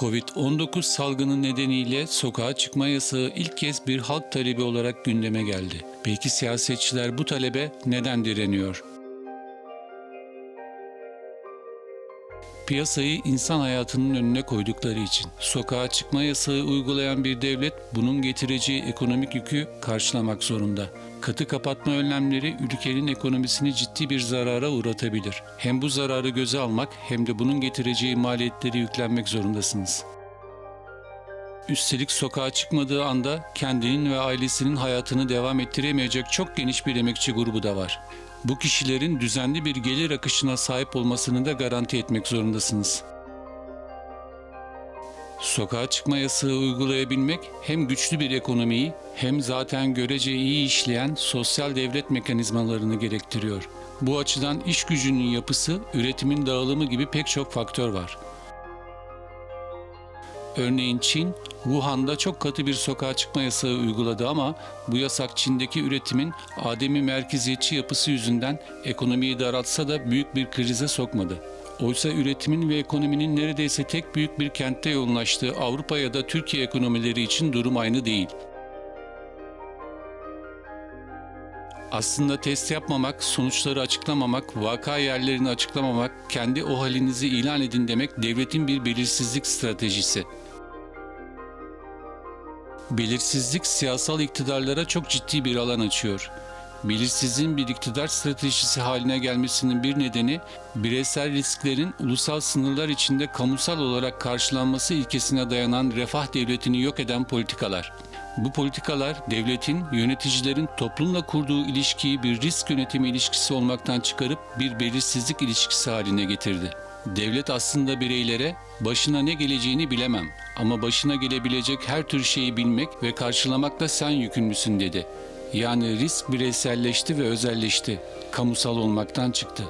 Covid-19 salgını nedeniyle sokağa çıkma yasağı ilk kez bir halk talebi olarak gündeme geldi. Peki siyasetçiler bu talebe neden direniyor? Piyasayı insan hayatının önüne koydukları için sokağa çıkma yasağı uygulayan bir devlet bunun getireceği ekonomik yükü karşılamak zorunda. Katı kapatma önlemleri ülkenin ekonomisini ciddi bir zarara uğratabilir. Hem bu zararı göze almak hem de bunun getireceği maliyetleri yüklenmek zorundasınız. Üstelik sokağa çıkmadığı anda kendinin ve ailesinin hayatını devam ettiremeyecek çok geniş bir emekçi grubu da var. Bu kişilerin düzenli bir gelir akışına sahip olmasını da garanti etmek zorundasınız. Sokağa çıkma yasağı uygulayabilmek hem güçlü bir ekonomiyi hem zaten görece iyi işleyen sosyal devlet mekanizmalarını gerektiriyor. Bu açıdan iş gücünün yapısı, üretimin dağılımı gibi pek çok faktör var. Örneğin Çin, Wuhan'da çok katı bir sokağa çıkma yasağı uyguladı ama bu yasak Çin'deki üretimin ademi merkeziyetçi yapısı yüzünden ekonomiyi daraltsa da büyük bir krize sokmadı. Oysa üretimin ve ekonominin neredeyse tek büyük bir kentte yoğunlaştığı Avrupa ya da Türkiye ekonomileri için durum aynı değil. Aslında test yapmamak, sonuçları açıklamamak, vaka yerlerini açıklamamak, kendi o halinizi ilan edin demek devletin bir belirsizlik stratejisi. Belirsizlik siyasal iktidarlara çok ciddi bir alan açıyor. Belirsizliğin bir iktidar stratejisi haline gelmesinin bir nedeni bireysel risklerin ulusal sınırlar içinde kamusal olarak karşılanması ilkesine dayanan refah devletini yok eden politikalar. Bu politikalar devletin, yöneticilerin toplumla kurduğu ilişkiyi bir risk yönetimi ilişkisi olmaktan çıkarıp bir belirsizlik ilişkisi haline getirdi. Devlet aslında bireylere başına ne geleceğini bilemem ama başına gelebilecek her tür şeyi bilmek ve karşılamakla sen yükümlüsün dedi. Yani risk bireyselleşti ve özelleşti. Kamusal olmaktan çıktı.